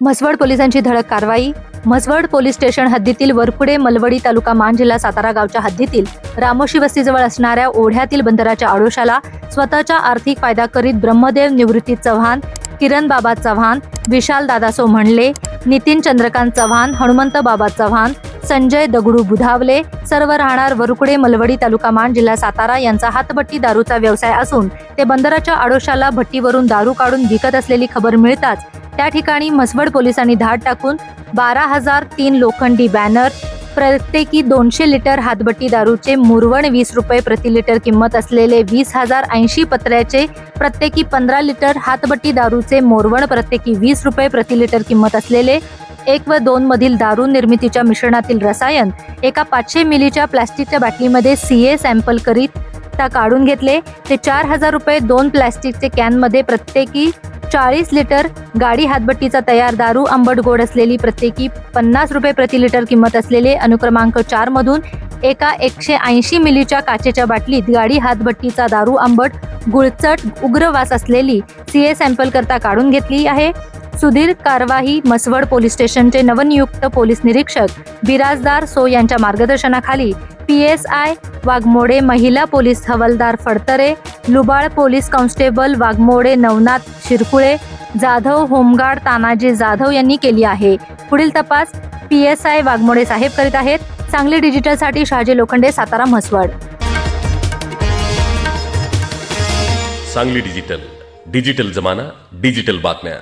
म्हसवड पोलिसांची धडक कारवाई. म्हसवड पोलीस स्टेशन हद्दीतील वरपुडे मलवडी तालुका मान जिल्हा सातारा गावच्या हद्दीतील रामोशी वस्तीजवळ असणाऱ्या ओढ्यातील बंदराच्या आडोशाला स्वतःचा आर्थिक फायदा करीत ब्रह्मदेव निवृत्ती चव्हाण किरण बाबा चव्हाण विशाल दादासो म्हणले नितीन चंद्रकांत चव्हाण हनुमंत बाबा चव्हाण संजय दगडू बुधावले सर्व राहणार वरकुडे मलवडी तालुका मान जिल्हा सातारा यांचा हातभट्टी दारूचा व्यवसाय असून ते बंदराच्या आडोशाला भट्टीवरून दारू काढून विकत असलेली खबर मिळताच त्या ठिकाणी म्हसवड पोलिसांनी धाड टाकून बारा हजार तीन लोखंडी बॅनर प्रत्येकी दोनशे लिटर हातबट्टी दारूचे मुरवण वीस रुपये प्रति लिटर किंमत असलेले वीस हजार ऐंशी पत्र्याचे प्रत्येकी पंधरा लिटर हातबट्टी दारूचे मोरवण प्रत्येकी वीस रुपये प्रति लिटर किंमत असलेले एक व दोन मधील दारू निर्मितीच्या मिश्रणातील रसायन एका पाचशे मिलीच्या प्लॅस्टिकच्या बाटलीमध्ये सी ए सॅम्पल करीत त्या काढून घेतले. ते चार हजार रुपये दोन प्लॅस्टिकचे कॅनमध्ये प्रत्येकी चाळीस लिटर गाडी हातभट्टीचा तयार दारू आंबट गोड असलेली प्रत्येकी पन्नास रुपये प्रति लिटर किंमत असलेले अनुक्रमांक चार मधून एका एकशे ऐंशी मिलीच्या काचेच्या बाटलीत गाडी हातभट्टीचा दारू आंबट गुळचट उग्र वास असलेली सी ए सॅम्पल करता काढून घेतली आहे. सुधीर कारवाही मसवड पोलीस स्टेशनचे नवनियुक्त पोलीस निरीक्षक बिराजदार सो यांच्या मार्गदर्शनाखाली पी एस आय वाघमोडे महिला पोलीस हवालदार Phadtare Lubal police constable Waghmode Navnath Shirkule Jadhav home guard Tanaji Jadhav यांनी केली आहे. पुढील तपास पी एस आय वाघमोडे साहेब करीत आहेत. सांगली डिजिटलसाठी शहाजी लोखंडे सातारा म्हसवड. सांगली डिजिटल डिजिटल जमाना डिजिटल बातम्या.